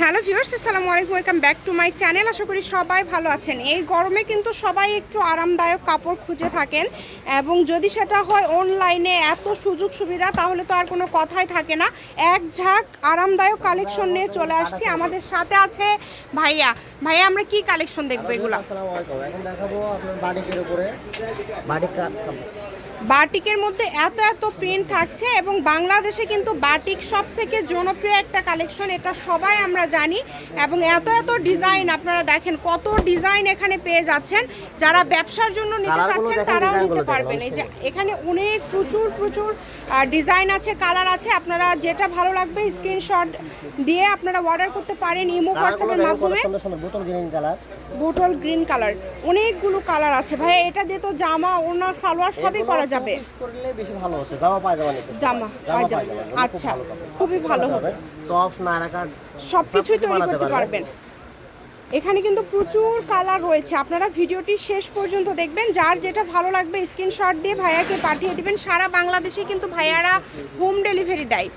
Hello viewers, আসসালামু আলাইকুম, welcome back to my channel. আশা করি সবাই ভালো আছেন। এই গরমে কিন্তু সবাই একটু আরামদায়ক কাপড় খুঁজে থাকেন এবং যদি সেটা হয় অনলাইনে এত সুযোগ সুবিধা, তাহলে তো আর কোনো কথাই থাকে না। এক ঝাঁক আরামদায়ক কালেকশন নিয়ে চলে আসছি আমাদের সাথে আছে ভাইয়া। ভাইয়া, আমরা কি কালেকশন দেখব এগুলো? বাটিকের মধ্যে এত এত প্রিন্ট থাকছে এবং বাংলাদেশে কিন্তু বাটিক সব থেকে জনপ্রিয় একটা কালেকশন এটা সবাই আমরা জানি। এবং এত এত ডিজাইন আপনারা দেখেন কত ডিজাইন এখানে পেয়ে যাচ্ছেন। যারা ব্যবসার জন্য নিতে চাচ্ছেন তারাও নিতে পারবেন। এই যে এখানে অনেক প্রচুর প্রচুর ডিজাইন আছে কালার আছে। আপনারা যেটা ভালো লাগবে স্ক্রিনশট দিয়ে আপনারা অর্ডার করতে পারেন ইমো হোয়াটসঅ্যাপের মাধ্যমে। বোটল গ্রিন কালার অনেকগুলো কালার আছে। ভাই এটা দিয়ে তো জামা ওনার সালোয়ার সবই করা যাবে। করলে বেশি ভালো হচ্ছে জামা পায়জামা নিতে জামা পায়জামা আচ্ছা খুবই ভালো হবে। টপ নারাকার সব কিছুই তৈরি করতে। পারবেন। এখানে কিন্তু প্রচুর কালার রয়েছে। আপনারা ভিডিওটি শেষ পর্যন্ত দেখবেন। যার যেটা ভালো লাগবে স্ক্রিনশট দিয়ে ভাইয়াকে পাঠিয়ে দিবেন। সারা বাংলাদেশে কিন্তু ভাইয়ারা হোম ডেলিভারি দেয়।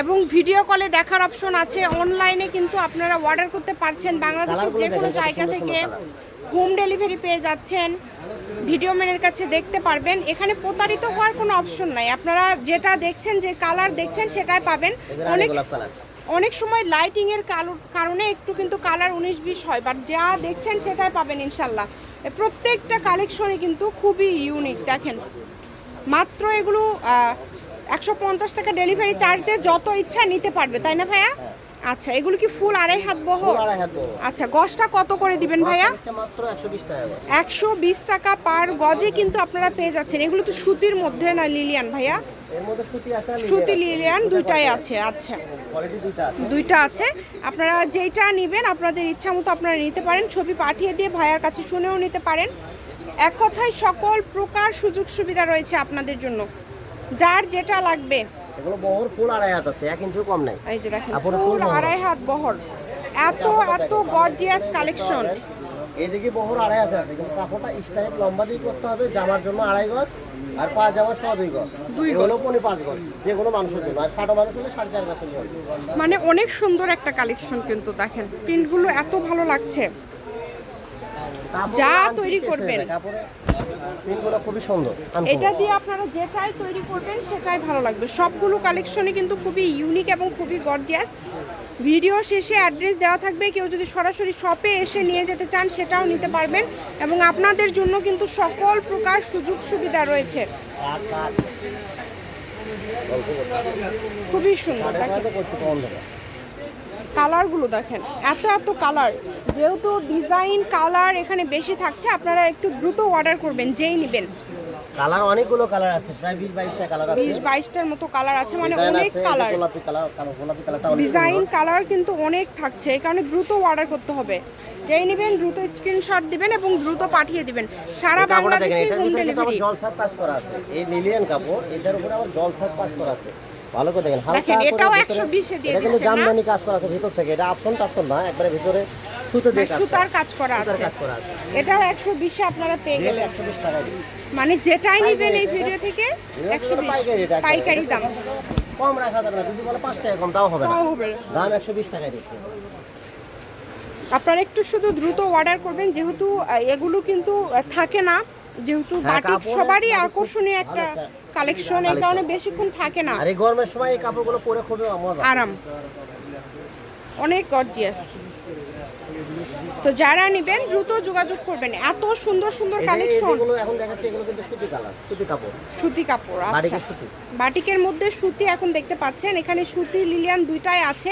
এবং ভিডিও কলে দেখার অপশন আছে। অনলাইনে কিন্তু আপনারা অর্ডার করতে পারছেন। বাংলাদেশের যে কোনো জায়গা থেকে হোম ডেলিভারি পেয়ে যাচ্ছেন। ভিডিও ম্যানের কাছে দেখতে পারবেন। এখানে প্রতারিত হওয়ার কোনো অপশন নাই। আপনারা যেটা দেখছেন যে কালার দেখছেন সেটাই পাবেন। অনেক অনেক সময় লাইটিং এর কারণে একটু কিন্তু কালার উনিশ বিশ হয়। বাট যা দেখছেন সেটাই পাবেন ইনশাল্লাহ। প্রত্যেকটা কালেকশনই কিন্তু খুবই ইউনিক দেখেন। মাত্র এগুলো একশো পঞ্চাশ টাকা ডেলিভারি চার্জ দিয়ে যত ইচ্ছা নিতে পারবে তাই না ভাইয়া? আচ্ছা এগুলো কি ফুল আড়াই হাত বহ আড়াই হাত বড় আচ্ছা গজটা কত করে দিবেন ভাইয়া? মাত্র 120 টাকা গজ। একশো বিশ টাকা পার গজে কিন্তু আপনারা পেয়ে যাচ্ছেন। এগুলো তো সুতির মধ্যে না লিলিয়ান ভাইয়া? এর মধ্যে সুতি আছে সুতি লিলিয়ান দুইটাই আছে আচ্ছা। কোয়ালিটি দুইটা আছে। দুইটা আছে। আপনারা যেইটা নেবেন আপনাদের ইচ্ছা মতো আপনারা নিতে পারেন। ছবি পাঠিয়ে দিয়ে ভাইয়ার কাছে শুনেও নিতে পারেন। এক কথায় সকল প্রকার সুযোগ সুবিধা রয়েছে আপনাদের জন্য। যার যেটা লাগবে এগুলো বহর ফুল আড়াই হাত আছে এক ইঞ্চিও কম নাই। এই যে দেখেন ফুল আড়াই হাত বহর। এত এত গর্জিয়াস কালেকশন এদিকে বহর আড়াই হাতে আছে কিন্তু কাপড়টা স্টাইল লম্বা দিয়ে করতে হবে জামার জন্য আড়াই গজ আর পা জামা সহ দুই গজ। দুই হলো পনে পাঁচ গজ যে কোনো মানুষের জন্য। আর খাটো মানুষ হলে সাড়ে চার গজের মানে অনেক সুন্দর একটা কালেকশন কিন্তু দেখেন প্রিন্টগুলো এত ভালো লাগছে। যা তৈরি করবেন। কাপড়ে প্রিন্টগুলো খুবই সুন্দর এটা দিয়ে আপনারা যেটাই তৈরি করবেন সেটাই ভালো লাগবে। সবগুলো কালেকশনই কিন্তু খুবই ইউনিক এবং খুবই গর্জিয়াস ভিডিও শেষে অ্যাড্রেস দেওয়া থাকবে। কেউ যদি সরাসরি শপে এসে নিয়ে যেতে চান সেটাও নিতে পারবেন। এবং আপনাদের জন্য কিন্তু সকল প্রকার সুযোগ সুবিধা রয়েছে। খুবই সুন্দর দেখেন দেখো করছি কম দেবে কালারগুলো দেখেন এত এত কালার। যেহেতু ডিজাইন কালার এখানে বেশি থাকছে আপনারা একটু দ্রুত অর্ডার করবেন যেই নেবেন। কালার অনেকগুলো কালার আছে প্রায় বিশ বাইশটা কালার আছে। বিশ বাইশটার মতো কালার আছে মানে অনেক কালার। গোলাপি কালার কালো- গোলাপি কালারটা অনেক ডিজাইন কালার কিন্তু অনেক থাকছে এই কারণে দ্রুত অর্ডার করতে হবে। যেই নেবেন দ্রুত স্ক্রিনশট দিবেন এবং দ্রুত পাঠিয়ে দিবেন। সারা বাংলাদেশে হোম ডেলিভারি জলসার কাজ করা আছে। এই লিলিয়ান কাপড় এটার উপরে আবার জলসার কাজ করা আছে। ভালো করে দেখেন হালকা দেখেন, এটাও 120 এ দিয়ে দিচ্ছেন না? জামদানি কাজ করা আছে ভিতর থেকে এটা অপশন টাপশন না একবারে ভিতরে সুতো দিয়ে কাজ সুতার কাজ করা আছে। কাজ করা আছে। এটাও একশো বিশে আপনারা পেয়ে গেলেন। একশো বিশ টাকা দিই। মানে যেটাই নেবেন এই ভিডিও থেকে এটা একশো হলো পাইকারি দাম। কম রাখা যাবে না যদি বলে পাঁচ টাকা কম তাও হবে না। দাম একশো বিশ টাকায় দিচ্ছে। আপনারা একটু শুধু দ্রুত অর্ডার করবেন যেহেতু এগুলো কিন্তু থাকে না। যেহেতু হ্যাঁ, বাটিক সবারই আকর্ষণীয় একটা কালেকশন এই কারণে বেশিক্ষণ থাকে না। আর এই গরমের সময় এই কাপড়গুলো পরে খুবই আরাম। অনেক গর্জিয়াস তো যারা নেবেন দ্রুত যোগাযোগ করবেন। এত সুন্দর সুন্দর কালেকশন। এখন দেখাচ্ছে এগুলো কিন্তু সুতি কালার সুতি কাপড়। সুতি কাপড় আচ্ছা। বাটিকের মধ্যে সুতি এখন দেখতে পাচ্ছেন। এখানে সুতি লিলিয়ান দুইটাই আছে।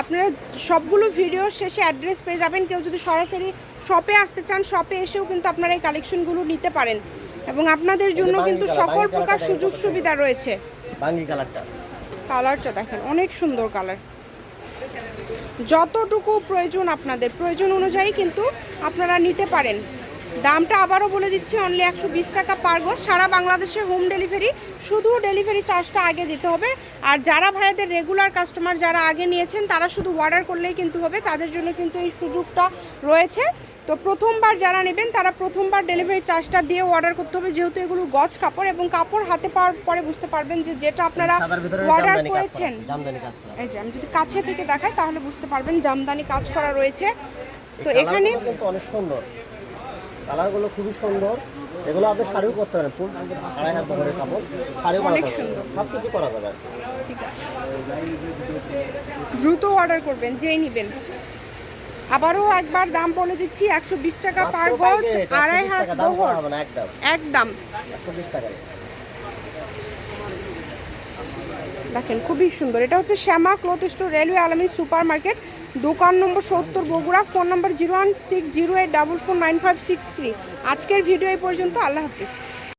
আপনারা সবগুলো ভিডিও শেষে অ্যাড্রেস পেয়ে যাবেন। কেউ যদি সরাসরি শপে আসতে চান শপে এসেও কিন্তু আপনারা এই কালেকশনগুলো নিতে পারেন। এবং আপনাদের জন্য কিন্তু সকল প্রকার সুযোগ সুবিধা রয়েছে। বাঙ্গি কালারটা। কালারটা দেখেন অনেক সুন্দর কালার। যতটুকু প্রয়োজন আপনাদের প্রয়োজন অনুযায়ী কিন্তু আপনারা নিতে পারেন। দামটা আবারও বলে দিচ্ছি অনলি একশো বিশ টাকা পার গোজ। সারা বাংলাদেশে হোম ডেলিভারি শুধু ডেলিভারি চার্জটা আগে দিতে হবে। আর যারা ভাইয়াদের রেগুলার কাস্টমার যারা আগে নিয়েছেন তারা শুধু অর্ডার করলেই কিন্তু হবে তাদের জন্য কিন্তু এই সুযোগটা রয়েছে। তো প্রথমবার যারা নেবেন তারা প্রথমবার ডেলিভারি চার্জটা দিয়ে অর্ডার করতে হবে যেহেতু এগুলো গজ কাপড় এবং কাপড় হাতে পাওয়ার পরে বুঝতে পারবেন যে যেটা আপনারা অর্ডার করেছেন। এই যে আমি যদি কাছে থেকে দেখাই তাহলে বুঝতে পারবেন জামদানি কাজ করা রয়েছে। তো এখানে অনেক সুন্দর। কালারগুলো খুবই সুন্দর। এগুলো আপনি শাড়িও করতে পারেন। ফুল আড়াই হাত বহরের কাপড়। শাড়িও। সুন্দর। সব কিছু করা যাবে দ্রুত অর্ডার করবেন যেই নেবেন। আবারও একবার দাম বলে দিচ্ছি একশো বিশ টাকা পার গজ আড়াই হাত করা বহর। একদম। দেখেন খুবই সুন্দর। এটা হচ্ছে Shyama cloth store railway Alami super market দোকান নম্বর সত্তর Bogura, phone number zero one six zero eight double four nine five six three. আজকের ভিডিও এই পর্যন্ত, আল্লাহ হাফিজ।